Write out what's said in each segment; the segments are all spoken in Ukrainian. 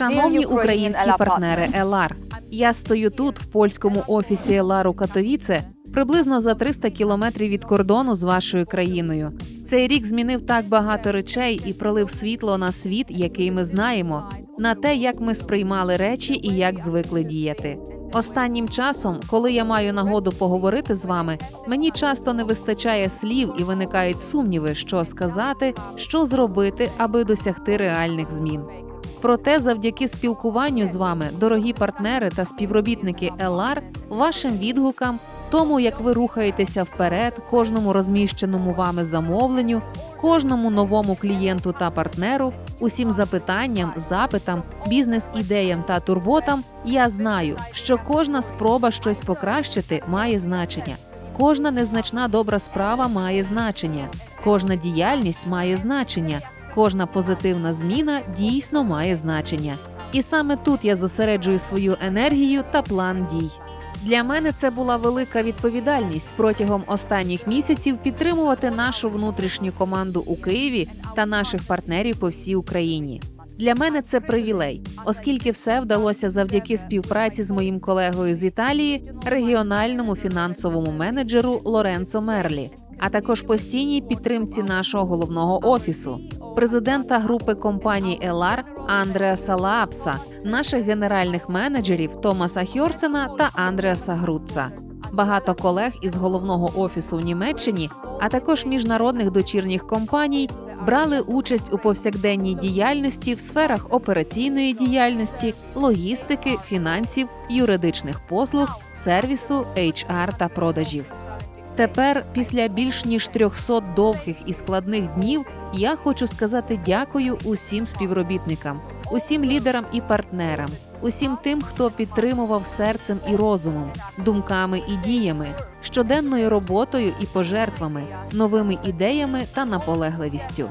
Шановні українські партнери Елар, я стою тут, в польському офісі Елар у Катовіце, приблизно за 300 кілометрів від кордону з вашою країною. Цей рік змінив так багато речей і пролив світло на світ, який ми знаємо, на те, як ми сприймали речі і як звикли діяти. Останнім часом, коли я маю нагоду поговорити з вами, мені часто не вистачає слів і виникають сумніви, що сказати, що зробити, аби досягти реальних змін. Проте, завдяки спілкуванню з вами, дорогі партнери та співробітники ЛР, вашим відгукам, тому як ви рухаєтеся вперед, кожному розміщеному вами замовленню, кожному новому клієнту та партнеру, усім запитанням, запитам, бізнес-ідеям та турботам, я знаю, що кожна спроба щось покращити має значення. Кожна незначна добра справа має значення, кожна діяльність має значення, кожна позитивна зміна дійсно має значення. І саме тут я зосереджую свою енергію та план дій. Для мене це була велика відповідальність протягом останніх місяців підтримувати нашу внутрішню команду у Києві та наших партнерів по всій Україні. Для мене це привілей, оскільки все вдалося завдяки співпраці з моїм колегою з Італії, регіональному фінансовому менеджеру Лоренцо Мерлі, а також постійній підтримці нашого головного офісу, президента групи компаній Елар Андреаса Лаапса, наших генеральних менеджерів Томаса Хьорсена та Андреаса Груца. Багато колег із головного офісу в Німеччині, а також міжнародних дочірніх компаній брали участь у повсякденній діяльності в сферах операційної діяльності, логістики, фінансів, юридичних послуг, сервісу, HR та продажів. Тепер, після більш ніж 300 довгих і складних днів, я хочу сказати дякую усім співробітникам, усім лідерам і партнерам, усім тим, хто підтримував серцем і розумом, думками і діями, щоденною роботою і пожертвами, новими ідеями та наполегливістю.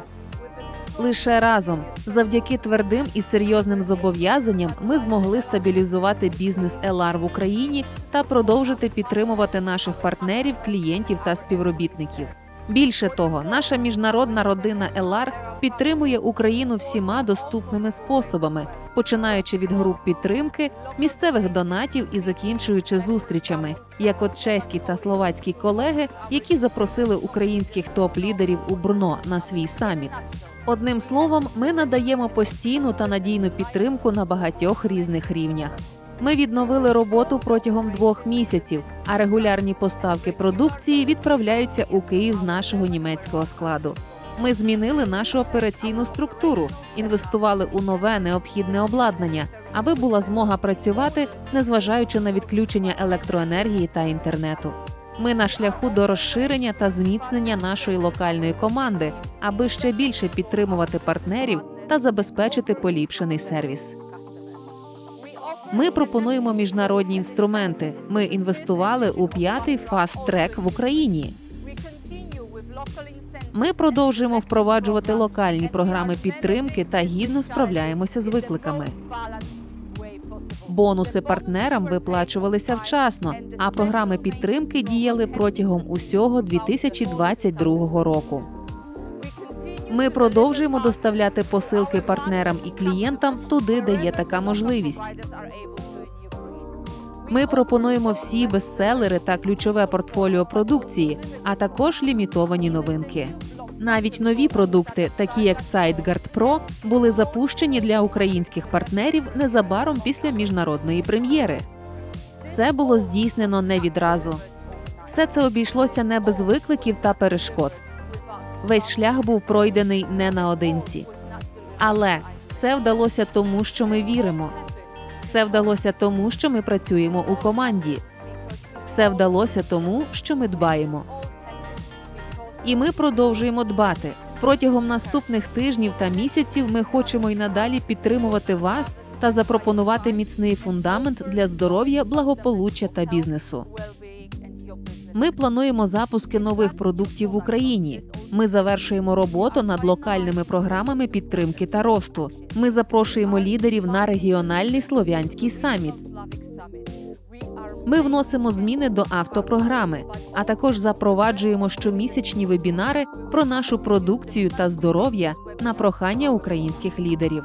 Лише разом, завдяки твердим і серйозним зобов'язанням, ми змогли стабілізувати бізнес ЛР в Україні та продовжити підтримувати наших партнерів, клієнтів та співробітників. Більше того, наша міжнародна родина ЛР підтримує Україну всіма доступними способами, починаючи від груп підтримки, місцевих донатів і закінчуючи зустрічами, як от чеські та словацькі колеги, які запросили українських топ-лідерів у Брно на свій саміт. Одним словом, ми надаємо постійну та надійну підтримку на багатьох різних рівнях. Ми відновили роботу протягом двох місяців, а регулярні поставки продукції відправляються у Київ з нашого німецького складу. Ми змінили нашу операційну структуру, інвестували у нове необхідне обладнання, аби була змога працювати, незважаючи на відключення електроенергії та інтернету. Ми на шляху до розширення та зміцнення нашої локальної команди, аби ще більше підтримувати партнерів та забезпечити поліпшений сервіс. Ми пропонуємо міжнародні інструменти. Ми інвестували у п'ятий фаст-трек в Україні. Ми продовжуємо впроваджувати локальні програми підтримки та гідно справляємося з викликами. Бонуси партнерам виплачувалися вчасно, а програми підтримки діяли протягом усього 2022 року. Ми продовжуємо доставляти посилки партнерам і клієнтам туди, де є така можливість. Ми пропонуємо всі бестселери та ключове портфоліо продукції, а також лімітовані новинки. Навіть нові продукти, такі як Zeitguard Pro, були запущені для українських партнерів незабаром після міжнародної прем'єри. Все було здійснено не відразу. Все це обійшлося не без викликів та перешкод. Весь шлях був пройдений не наодинці. Але все вдалося тому, що ми віримо. Все вдалося тому, що ми працюємо у команді. Все вдалося тому, що ми дбаємо. І ми продовжуємо дбати. Протягом наступних тижнів та місяців ми хочемо й надалі підтримувати вас та запропонувати міцний фундамент для здоров'я, благополуччя та бізнесу. Ми плануємо запуски нових продуктів в Україні. Ми завершуємо роботу над локальними програмами підтримки та росту. Ми запрошуємо лідерів на регіональний слов'янський саміт. Ми вносимо зміни до автопрограми, а також запроваджуємо щомісячні вебінари про нашу продукцію та здоров'я на прохання українських лідерів.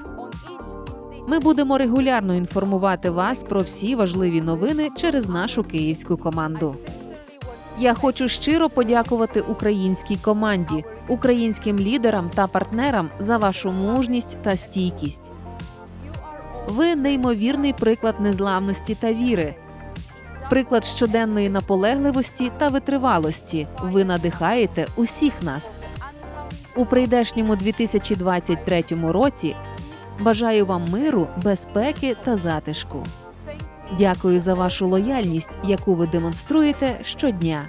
Ми будемо регулярно інформувати вас про всі важливі новини через нашу київську команду. Я хочу щиро подякувати українській команді, українським лідерам та партнерам за вашу мужність та стійкість. Ви неймовірний приклад незламності та віри, приклад щоденної наполегливості та витривалості. Ви надихаєте усіх нас. У прийдешньому 2023 році бажаю вам миру, безпеки та затишку. Дякую за вашу лояльність, яку ви демонструєте щодня.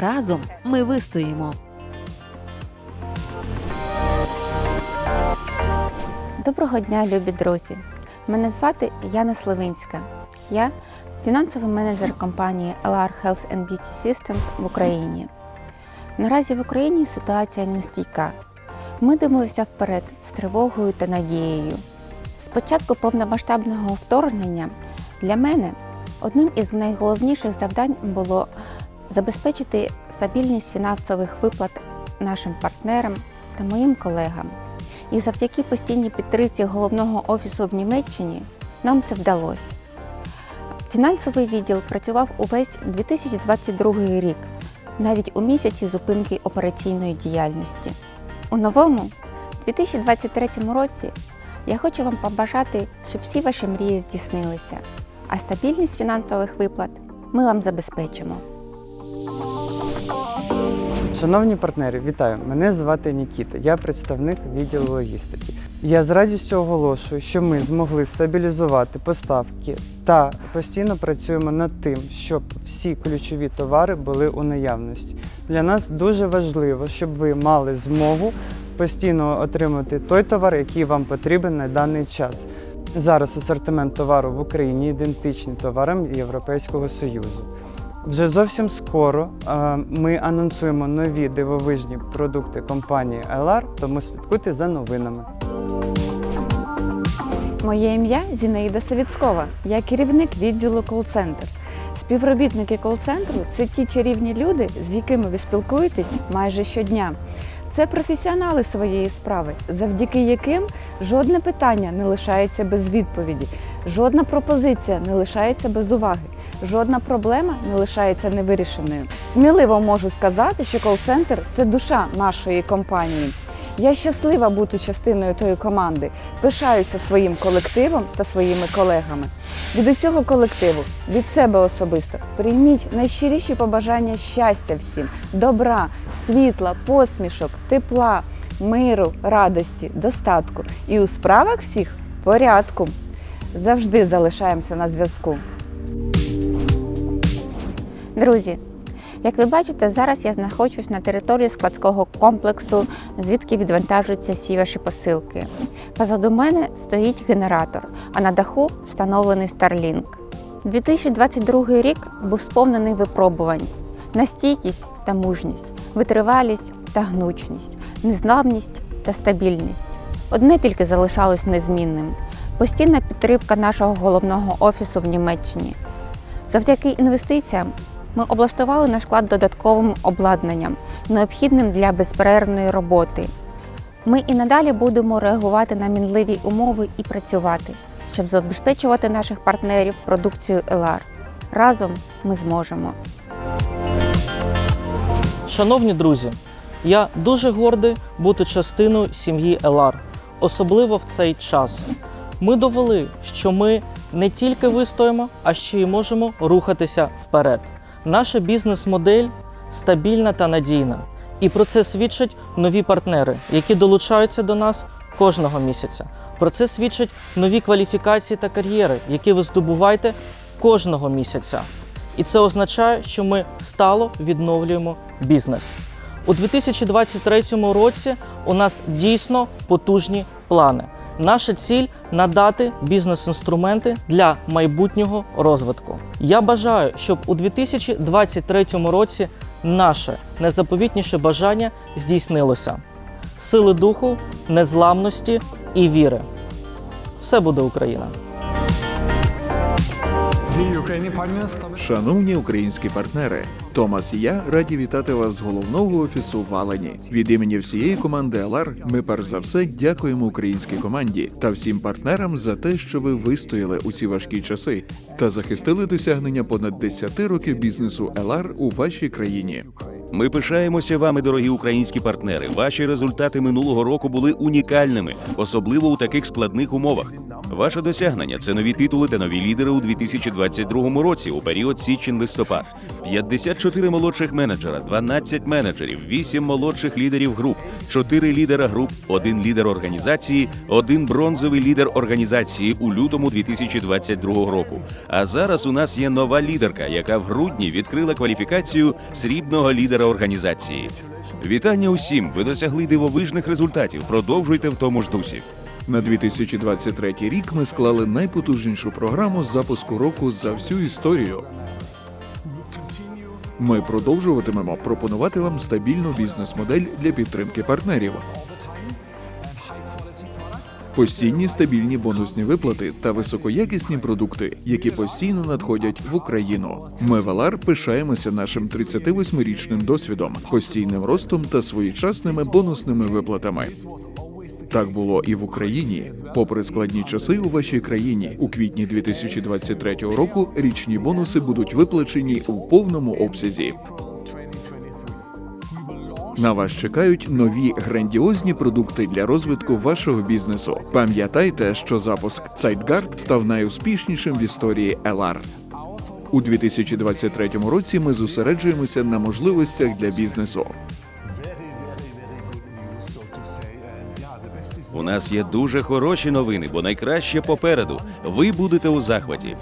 Разом ми вистоїмо. Доброго дня, любі друзі! Мене звати Яна Словинська. Я фінансовий менеджер компанії LR Health and Beauty Systems в Україні. Наразі в Україні ситуація нестійка. Ми дивимося вперед з тривогою та надією. З початку повномасштабного вторгнення для мене одним із найголовніших завдань було забезпечити стабільність фінансових виплат нашим партнерам та моїм колегам. І завдяки постійній підтримці головного офісу в Німеччині нам це вдалося. Фінансовий відділ працював увесь 2022 рік, навіть у місяці зупинки операційної діяльності. У новому 2023 році я хочу вам побажати, щоб всі ваші мрії здійснилися, а стабільність фінансових виплат ми вам забезпечимо. Шановні партнери, вітаю! Мене звати Нікіта. Я представник відділу логістики. Я з радістю оголошую, що ми змогли стабілізувати поставки та постійно працюємо над тим, щоб всі ключові товари були у наявності. Для нас дуже важливо, щоб ви мали змогу постійно отримати той товар, який вам потрібен на даний час. Зараз асортимент товару в Україні ідентичний товарам Європейського Союзу. Вже зовсім скоро е, ми анонсуємо нові дивовижні продукти компанії LR, тому слідкуйте за новинами. Моє ім'я Зінаїда Савіцкова. Я керівник відділу кол-центр. Співробітники кол-центру це ті чарівні люди, з якими ви спілкуєтесь майже щодня. Це професіонали своєї справи, завдяки яким жодне питання не лишається без відповіді, жодна пропозиція не лишається без уваги, жодна проблема не лишається невирішеною. Сміливо можу сказати, що кол-центр це душа нашої компанії. Я щаслива бути частиною тої команди, пишаюся своїм колективом та своїми колегами. Від усього колективу, від себе особисто, прийміть найщиріші побажання щастя всім, добра, світла, посмішок, тепла, миру, радості, достатку і у справах всіх порядку. Завжди залишаємося на зв'язку. Друзі, як ви бачите, зараз я знаходжусь на території складського комплексу, звідки відвантажуються всі ваші посилки. Позаду мене стоїть генератор, а на даху встановлений Starlink. 2022 рік був сповнений випробувань на стійкість та мужність, витривалість та гнучність, незламність та стабільність. Одне тільки залишалось незмінним постійна підтримка нашого головного офісу в Німеччині. Завдяки інвестиціям ми облаштували наш склад додатковим обладнанням, необхідним для безперервної роботи. Ми і надалі будемо реагувати на мінливі умови і працювати, щоб забезпечувати наших партнерів продукцією LR. Разом ми зможемо. Шановні друзі, я дуже гордий бути частиною сім'ї Елар, особливо в цей час. Ми довели, що ми не тільки вистоїмо, а ще й можемо рухатися вперед. Наша бізнес-модель стабільна та надійна. І про це свідчать нові партнери, які долучаються до нас кожного місяця. Про це свідчать нові кваліфікації та кар'єри, які ви здобуваєте кожного місяця. І це означає, що ми стало відновлюємо бізнес. У 2023 році у нас дійсно потужні плани. Наша ціль надати бізнес-інструменти для майбутнього розвитку. Я бажаю, щоб у 2023 році наше найзаповітніше бажання здійснилося: сили духу, незламності і віри. Все буде Україна! Шановні українські партнери, Томас і я раді вітати вас з головного офісу в Алані. Від імені всієї команди Алар ми перш за все дякуємо українській команді та всім партнерам за те, що ви вистояли у ці важкі часи та захистили досягнення понад 10 років бізнесу Елар у вашій країні. Ми пишаємося вами, дорогі українські партнери. Ваші результати минулого року були унікальними, особливо у таких складних умовах. Ваше досягнення це нові титули та нові лідери у 2022 році у період січень-листопад. 54 молодших менеджера, 12 менеджерів, 8 молодших лідерів груп, 4 лідера груп, 1 лідер організації, 1 бронзовий лідер організації у лютому 2022 року. А зараз у нас є нова лідерка, яка в грудні відкрила кваліфікацію срібного лідера організації. Вітання усім! Ви досягли дивовижних результатів. Продовжуйте в тому ж дусі. На 2023 рік ми склали найпотужнішу програму з запуску року за всю історію. Ми продовжуватимемо пропонувати вам стабільну бізнес-модель для підтримки партнерів. Постійні стабільні бонусні виплати та високоякісні продукти, які постійно надходять в Україну. Ми в Алар пишаємося нашим 38-річним досвідом, постійним ростом та своєчасними бонусними виплатами. Так було і в Україні. Попри складні часи у вашій країні, у квітні 2023 року річні бонуси будуть виплачені у повному обсязі. На вас чекають нові грандіозні продукти для розвитку вашого бізнесу. Пам'ятайте, що запуск SiteGuard став найуспішнішим в історії LR. У 2023 році ми зосереджуємося на можливостях для бізнесу. У нас є дуже хороші новини, бо найкраще попереду. Ви будете у захваті.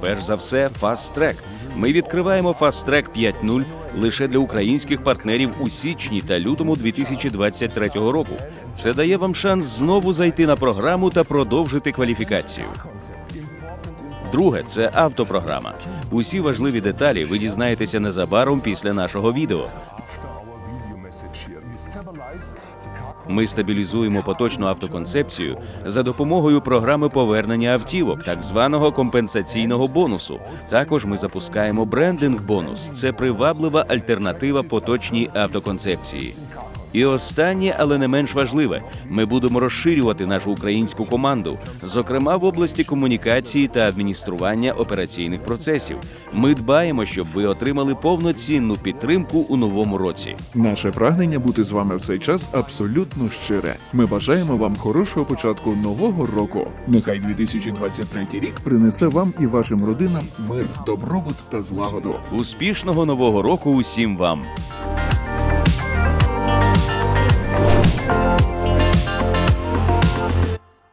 Перш за все, Fast Track. Ми відкриваємо Fast Track 5.0 лише для українських партнерів у січні та лютому 2023 року. Це дає вам шанс знову зайти на програму та продовжити кваліфікацію. Друге це автопрограма. Усі важливі деталі ви дізнаєтеся незабаром після нашого відео. Ми стабілізуємо поточну автоконцепцію за допомогою програми повернення автівок, так званого компенсаційного бонусу. Також ми запускаємо брендинг бонус. Це приваблива альтернатива поточній автоконцепції. І останнє, але не менш важливе, ми будемо розширювати нашу українську команду, зокрема в області комунікації та адміністрування операційних процесів. Ми дбаємо, щоб ви отримали повноцінну підтримку у новому році. Наше прагнення бути з вами в цей час абсолютно щире. Ми бажаємо вам хорошого початку нового року. Нехай 2023 рік принесе вам і вашим родинам мир, добробут та злагоду. Успішного нового року усім вам!